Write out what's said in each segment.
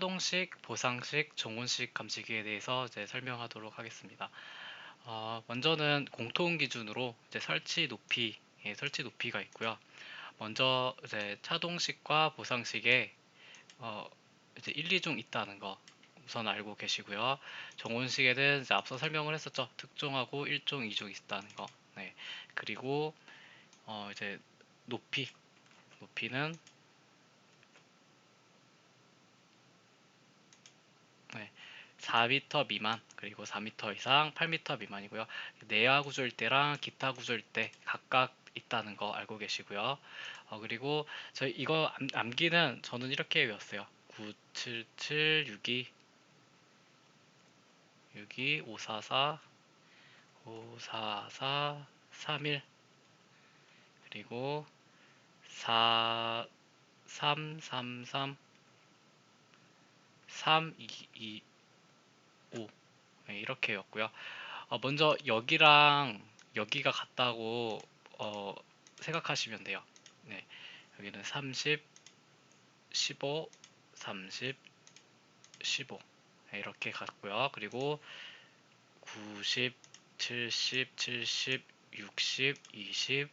차동식, 보상식, 정온식 감지기에 대해서 이제 설명하도록 하겠습니다. 어, 먼저는 공통 기준으로 이제 설치 높이, 예, 설치 높이가 있고요. 먼저 이제 차동식과 보상식에 어, 이제 1, 2중 있다는 거 우선 알고 계시고요. 정온식에는 이제 앞서 설명을 했었죠. 특종하고 1종, 2종 있다는 거. 네. 그리고 어, 이제 높이, 높이는 네, 4m 미만 그리고 4m 이상 8m 미만이고요. 내야 구조일 때랑 기타 구조일 때 각각 있다는 거 알고 계시고요. 어, 그리고 저희 이거 암, 암기는 저는 이렇게 외웠어요. 977 62 62 544 544 31 그리고 4 333 322 5 네, 이렇게였고요. 어, 먼저 여기랑 여기가 같다고 어, 생각하시면 돼요. 네, 여기는 30, 15, 30, 15 네, 이렇게 같고요. 그리고 90, 70, 70, 60, 20,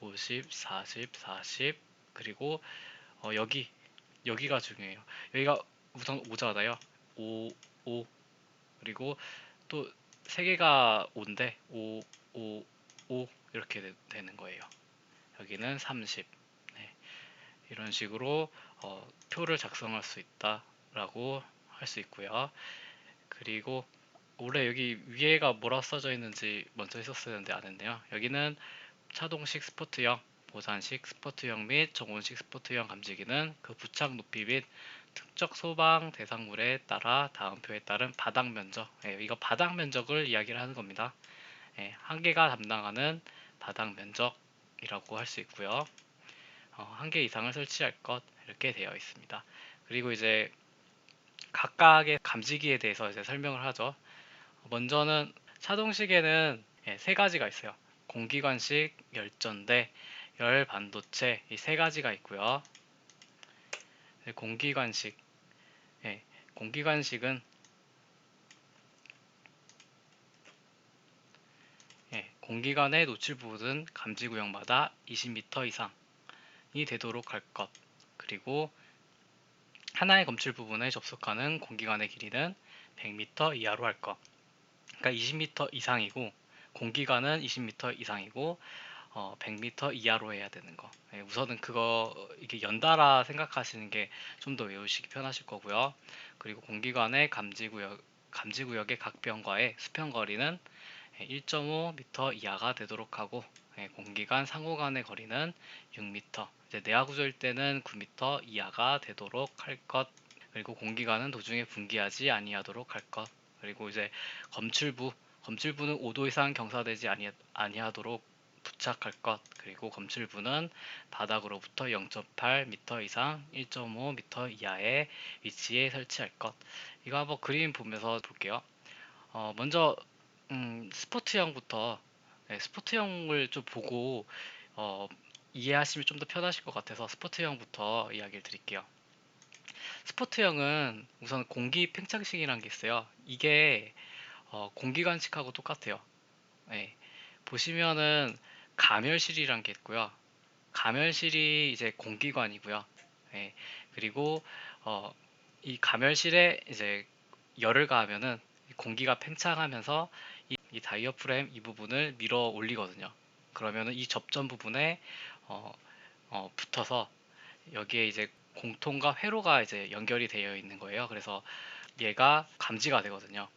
50, 40, 40 그리고 어, 여기 여기가 중요해요. 여기가 우선 5잖아요. 5, 5 그리고 또 세 개가 5인데 5, 5, 5 이렇게 되, 되는 거예요. 여기는 30 네. 이런 식으로 어, 표를 작성할 수 있다라고 할 수 있고요. 그리고 원래 여기 위에가 뭐라 써져 있는지 먼저 했었었는데 안 했네요. 여기는 차동식 스포트형, 보산식 스포트형 및 정온식 스포트형 감지기는 그 부착 높이 및 특적 소방 대상물에 따라 다음 표에 따른 바닥 면적, 예, 이거 바닥 면적을 이야기를 하는 겁니다. 예, 한 개가 담당하는 바닥 면적이라고 할 수 있고요. 어, 한 개 이상을 설치할 것 이렇게 되어 있습니다. 그리고 이제 각각의 감지기에 대해서 이제 설명을 하죠. 먼저는 차동식에는 예, 세 가지가 있어요. 공기관식, 열전대, 열반도체 이 세 가지가 있고요. 네, 공기관식, 예, 공기관식은 예, 공기관의 노출 부분은 감지 구역마다 20m 이상이 되도록 할 것. 그리고 하나의 검출 부분에 접속하는 공기관의 길이는 100m 이하로 할 것. 그러니까 20m 이상이고 공기관은 20m 이상이고 어, 100m 이하로 해야 되는 거. 네, 우선은 그거 이게 연달아 생각하시는 게 좀 더 외우시기 편하실 거고요. 그리고 공기관의 감지 구역 감지 구역의 각변과의 수평 거리는 1.5m 이하가 되도록 하고 네, 공기관 상호 간의 거리는 6m. 이제 내화 구조일 때는 9m 이하가 되도록 할 것. 그리고 공기관은 도중에 분기하지 아니하도록 할 것. 그리고 이제 검출부 검출부는 5도 이상 경사되지 아니, 아니하도록 부착할 것 그리고 검출부는 바닥으로부터 0.8m 이상 1.5m 이하의 위치에 설치할 것. 이거 한번 그림 보면서 볼게요. 어, 먼저 음, 스포트형부터 네, 스포트형을 좀 보고 어, 이해하시면 좀 더 편하실 것 같아서 스포트형부터 이야기를 드릴게요. 스포트형은 우선 공기 팽창식이라는 게 있어요. 이게 어, 공기관식하고 똑같아요. 네, 보시면은 가멸실이란 게 있고요. 가멸실이 이제 공기관이고요. 예, 그리고 어, 이 가멸실에 이제 열을 가하면은 공기가 팽창하면서 이, 이 다이어프램 이 부분을 밀어 올리거든요. 그러면은 이 접점 부분에 어, 어, 붙어서 여기에 이제 공통과 회로가 이제 연결이 되어 있는 거예요. 그래서 얘가 감지가 되거든요.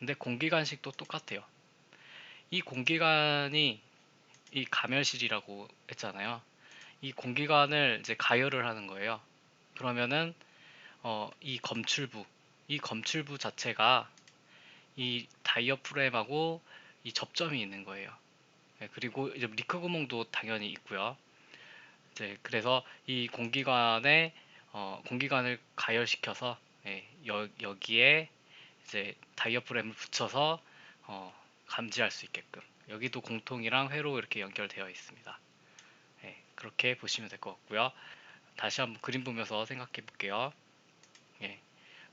근데 공기관식도 똑같아요. 이 공기관이 이 가멸실이라고 했잖아요. 이 공기관을 이제 가열을 하는 거예요. 그러면은 어, 이 검출부, 이 검출부 자체가 이 다이어프램하고 이 접점이 있는 거예요. 네, 그리고 이제 리크 구멍도 당연히 있고요. 이제 그래서 이 공기관에 어, 공기관을 가열시켜서 예, 여, 여기에 이제 다이어프램을 붙여서 어, 감지할 수 있게끔 여기도 공통이랑 회로 이렇게 연결되어 있습니다. 네, 그렇게 보시면 될 것 같고요. 다시 한번 그림 보면서 생각해 볼게요.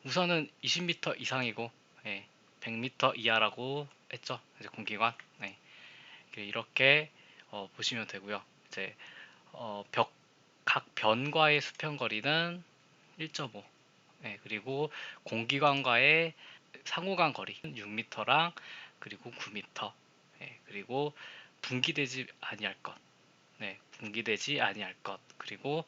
우선은 20m 이상이고 예, 100m 이하라고 했죠. 이제 공기관. 네. 이렇게 어, 보시면 되고요. 이제 어, 벽, 각 변과의 수평 거리는 1.5. 네, 그리고 공기관과의 상호간 거리 6m랑 그리고 9m. 네, 그리고 분기되지 아니할 것. 네, 분기되지 아니할 것. 그리고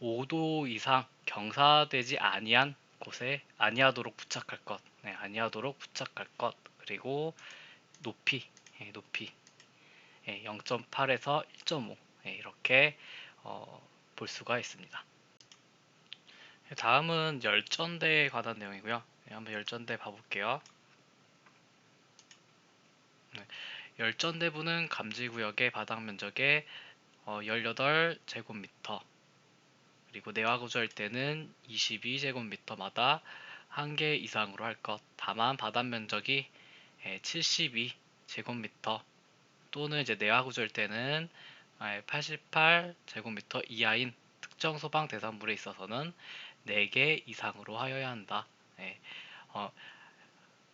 5도 이상 경사되지 아니한 곳에 아니하도록 부착할 것. 네, 아니하도록 부착할 것. 그리고 높이, 예, 높이 예, 0.8에서 1.5 예, 이렇게 어, 볼 수가 있습니다. 다음은 열전대에 관한 내용이고요. 예, 한번 열전대 봐볼게요. 네, 열전대부는 감지 구역의 바닥 면적의 어, 18제곱미터 그리고 내화 구조할 때는 22제곱미터마다 한 개 이상으로 할 것. 다만 바닥 면적이 72제곱미터 또는 이제 내화 구조일 때는 88제곱미터 이하인 특정 소방 대상물에 있어서는 4개 이상으로 하여야 한다. 네. 어,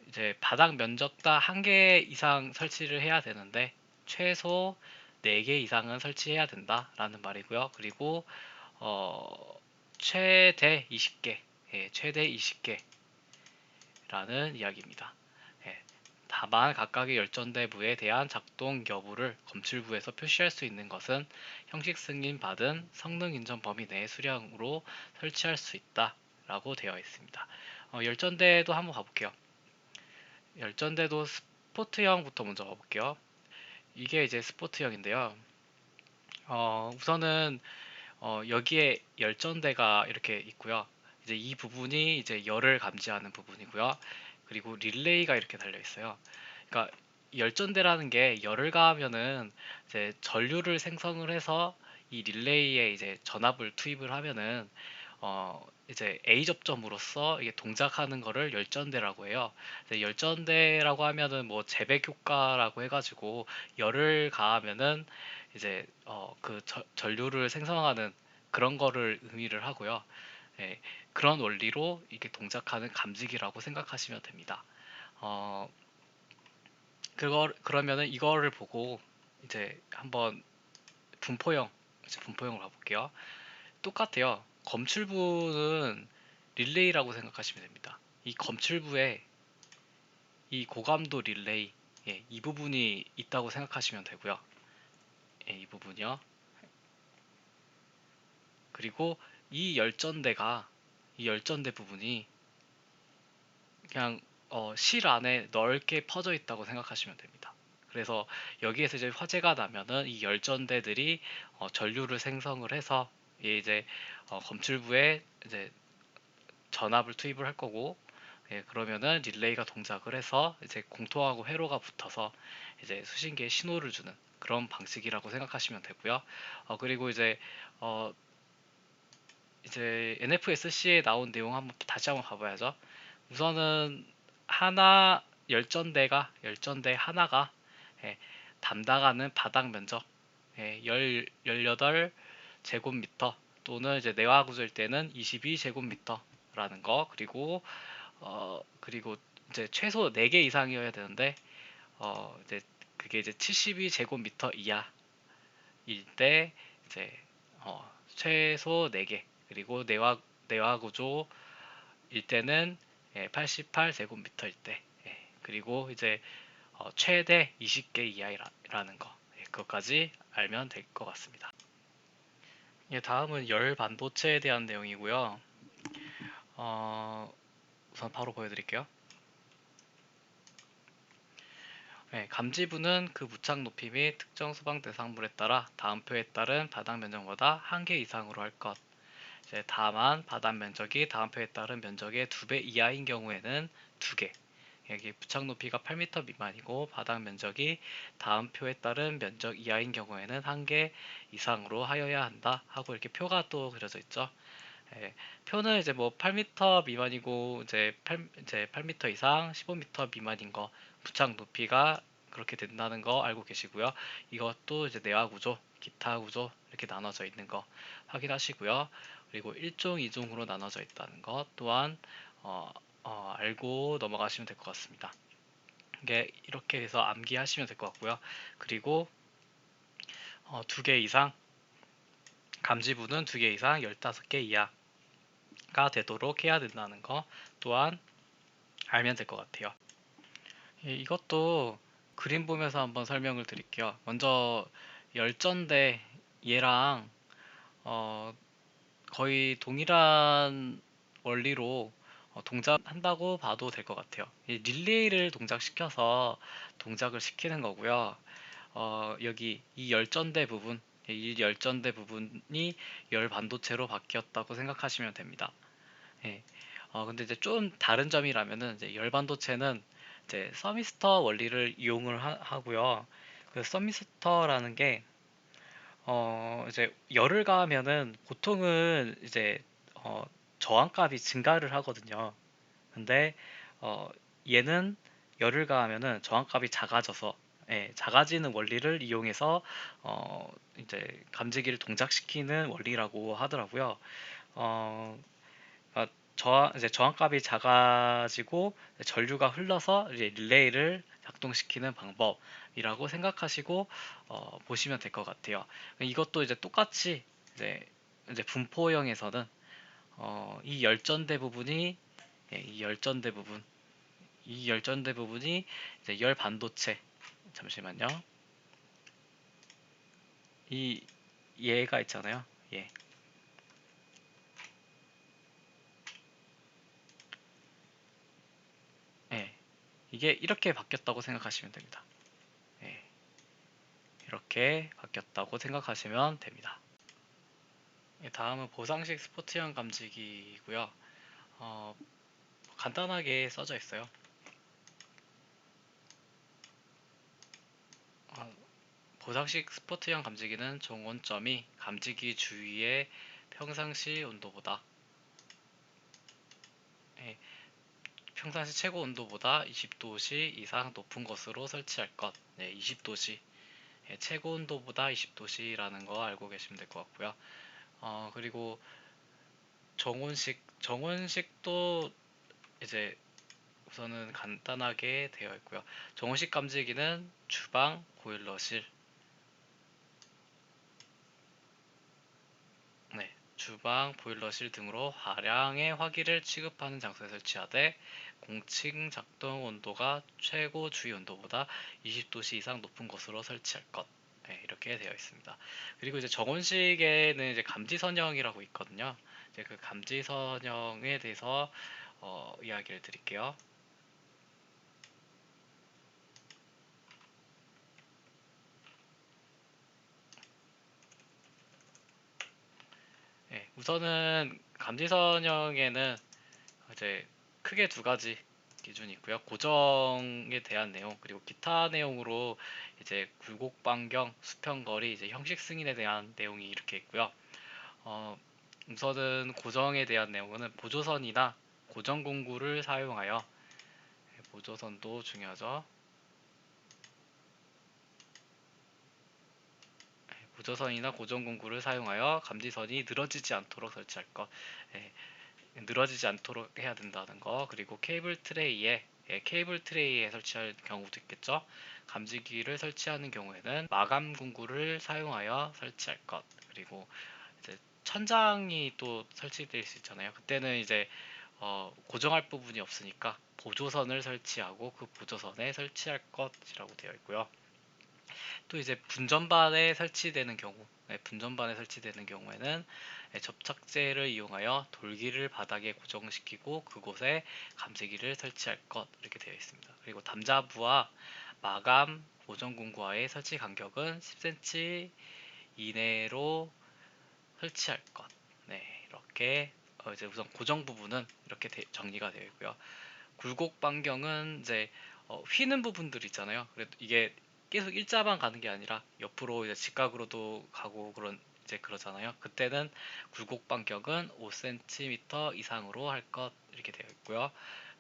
이제 바닥 면적당 한 개 이상 설치를 해야 되는데 최소 4개 이상은 설치해야 된다라는 말이고요. 그리고 어, 최대 20개, 예, 최대 20개라는 이야기입니다. 예, 다만 각각의 열전대부에 대한 작동 여부를 검출부에서 표시할 수 있는 것은 형식 승인 받은 성능 인정 범위 내의 수량으로 설치할 수 있다라고 되어 있습니다. 어, 열전대도 한번 가볼게요. 열전대도 스포트형부터 먼저 가볼게요. 이게 이제 스포트형인데요. 어, 우선은 어, 여기에 열전대가 이렇게 있고요. 이제 이 부분이 이제 열을 감지하는 부분이고요. 그리고 릴레이가 이렇게 달려 있어요. 그러니까 열전대라는 게 열을 가하면은 이제 전류를 생성을 해서 이 릴레이에 이제 전압을 투입을 하면은 어 이제 A 접점으로서 이게 동작하는 거를 열전대라고 해요. 열전대라고 하면은 뭐 재백 효과라고 해가지고 열을 가하면은 이제 어, 그 저, 전류를 생성하는 그런 거를 의미를 하고요. 예, 그런 원리로 이게 동작하는 감지기라고 생각하시면 됩니다. 어, 그걸 그러면은 이거를 보고 이제 한번 분포형 분포형을 가볼게요. 똑같아요. 검출부는 릴레이라고 생각하시면 됩니다. 이 검출부에 이 고감도 릴레이 예, 이 부분이 있다고 생각하시면 되고요. 예, 이 부분이요. 그리고 이 열전대가 이 열전대 부분이 그냥 어, 실 안에 넓게 퍼져 있다고 생각하시면 됩니다. 그래서 여기에서 이제 화재가 나면은 이 열전대들이 어, 전류를 생성을 해서 이제 어, 검출부에 이제 전압을 투입을 할 거고 예, 그러면은 릴레이가 동작을 해서 이제 공통하고 회로가 붙어서 이제 수신기에 신호를 주는 그런 방식이라고 생각하시면 되고요. 어, 그리고 이제 어, 이제 NFSC에 나온 내용 한번 다시 한번 봐봐야죠. 우선은 하나 열전대가 열전대 하나가 예, 담당하는 바닥 면적 예, 18 제곱미터 또는 이제 내화 구조일 때는 22 제곱미터라는 거. 그리고 어 그리고 이제 최소 4개 이상이어야 되는데 어 이제 그게 이제 72 제곱미터 이하일 때 이제 어 최소 4개. 그리고 내화 내화 구조일 때는 88제곱미터일 예, 때. 예, 그리고 이제 어 최대 20개 이하라는 거. 예, 그것까지 알면 될 것 같습니다. 예, 다음은 열 반도체에 대한 내용이고요. 어, 우선 바로 보여드릴게요. 네, 감지부는 그 무착 높이 및 특정 수방 대상물에 따라 다음 표에 따른 바닥 면적보다 한 개 이상으로 할 것. 다만 바닥 면적이 다음 표에 따른 면적의 두 배 이하인 경우에는 두 개. 여기 부착 높이가 8m 미만이고 바닥 면적이 다음 표에 따른 면적 이하인 경우에는 한 개 이상으로 하여야 한다 하고 이렇게 표가 또 그려져 있죠. 예, 표는 이제 뭐 8m 미만이고 이제 8 이제 8m 이상 15m 미만인 거 부착 높이가 그렇게 된다는 거 알고 계시고요. 이것도 이제 내화 구조, 기타 구조 이렇게 나눠져 있는 거 확인하시고요. 그리고 1종, 2종으로 나눠져 있다는 것 또한 어, 어, 알고 넘어가시면 될 것 같습니다. 이게 이렇게 해서 암기하시면 될 것 같고요. 그리고 어, 두개 이상 감지부는 두 개 이상 15개 이하가 되도록 해야 된다는 거 또한 알면 될 것 같아요. 예, 이것도 그림 보면서 한번 설명을 드릴게요. 먼저 열전대 얘랑 어, 거의 동일한 원리로 어, 동작한다고 봐도 될 것 같아요. 릴레이를 동작시켜서 동작을 시키는 거고요. 어, 여기 이 열전대 부분, 이 열전대 부분이 열 반도체로 바뀌었다고 생각하시면 됩니다. 예. 어, 근데 이제 좀 다른 점이라면은 이제 열 반도체는 이제 서미스터 원리를 이용을 하, 고요그 서미스터라는 게 어, 이제 열을 가하면은 보통은 이제 어, 저항값이 증가를 하거든요. 근데 어, 얘는 열을 가하면은 저항값이 작아져서 예, 작아지는 원리를 이용해서 어, 이제 감지기를 동작시키는 원리라고 하더라고요. 어, 그러니까 저항 이제 저항값이 작아지고 전류가 흘러서 릴레이를 작동시키는 방법이라고 생각하시고 어, 보시면 될 것 같아요. 이것도 이제 똑같이 이제 이제 분포형에서는 어, 이 열전대 부분이 예, 이 열전대 부분 이 열전대 부분이 이제 열 반도체 잠시만요. 이 얘가 있잖아요. 예. 예. 이게 이렇게 바뀌었다고 생각하시면 됩니다. 예. 이렇게 바뀌었다고 생각하시면 됩니다. 예, 다음은 보상식 스포츠형 감지기이고요. 어, 간단하게 써져 있어요. 어, 보상식 스포츠형 감지기는 종원점이 감지기 주위의 평상시 온도보다 예, 평상시 최고 온도보다 20도씨 이상 높은 것으로 설치할 것. 네, 20도씨. 예, 최고 온도보다 20도씨라는 거 알고 계시면 될 것 같고요. 어, 그리고 정원식, 정원식도 이제 우선은 간단하게 되어 있고요. 정원식 감지기는 주방, 보일러실, 네, 주방, 보일러실 등으로 하량의 화기를 취급하는 장소에 설치하되 공칭 작동 온도가 최고 주위 온도보다 20도씨 이상 높은 곳으로 설치할 것. 네, 이렇게 되어 있습니다. 그리고 이제 정원식에는 이제 감지선형이라고 있거든요. 이제 그 감지선형에 대해서 어, 이야기를 드릴게요. 네, 우선은 감지선형에는 이제 크게 두 가지 기준이 있고요. 고정에 대한 내용 그리고 기타 내용으로 이제 굴곡 반경, 수평 거리, 이제 형식 승인에 대한 내용이 이렇게 있고요. 어, 우선은 고정에 대한 내용은 보조선이나 고정 공구를 사용하여 네, 보조선도 중요하죠. 네, 보조선이나 고정 공구를 사용하여 감지선이 늘어지지 않도록 설치할 것. 예, 늘어지지 않도록 해야 된다는 거. 그리고 케이블 트레이에 예, 케이블 트레이에 설치할 경우도 있겠죠? 감지기를 설치하는 경우에는 마감 공구를 사용하여 설치할 것. 그리고 이제 천장이 또 설치될 수 있잖아요. 그때는 이제 어, 고정할 부분이 없으니까 보조선을 설치하고 그 보조선에 설치할 것이라고 되어 있고요. 또 이제 분전반에 설치되는 경우 네, 분전반에 설치되는 경우에는 네, 접착제를 이용하여 돌기를 바닥에 고정시키고 그곳에 감지기를 설치할 것 이렇게 되어 있습니다. 그리고 담자부와 마감 고정 공구와의 설치 간격은 10cm 이내로 설치할 것. 네, 이렇게 어 이제 우선 고정 부분은 이렇게 정리가 되어 있고요. 굴곡 반경은 이제 어 휘는 부분들 있잖아요. 그래도 이게 계속 일자만 가는 게 아니라 옆으로 이제 직각으로도 가고 그런 이제 그러잖아요. 그때는 굴곡 반격은 5cm 이상으로 할 것 이렇게 되어 있고요.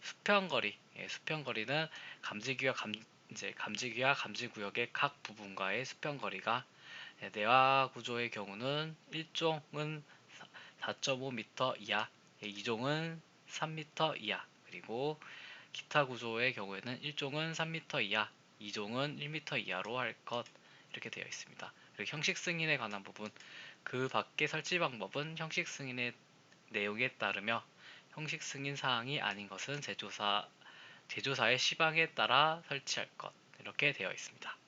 수평거리, 예, 수평거리는 감지기와 감 이제 감지기와 감지 구역의 각 부분과의 수평거리가 예, 내화 구조의 경우는 일종은 4.5m 이하, 2종은 3m 이하, 그리고 기타 구조의 경우에는 1종은 3m 이하, 2종은 1m 이하로 할 것 이렇게 되어 있습니다. 그리고 형식 승인에 관한 부분 그 밖의 설치 방법은 형식 승인의 내용에 따르며 형식 승인 사항이 아닌 것은 제조사 제조사의 시방에 따라 설치할 것 이렇게 되어 있습니다.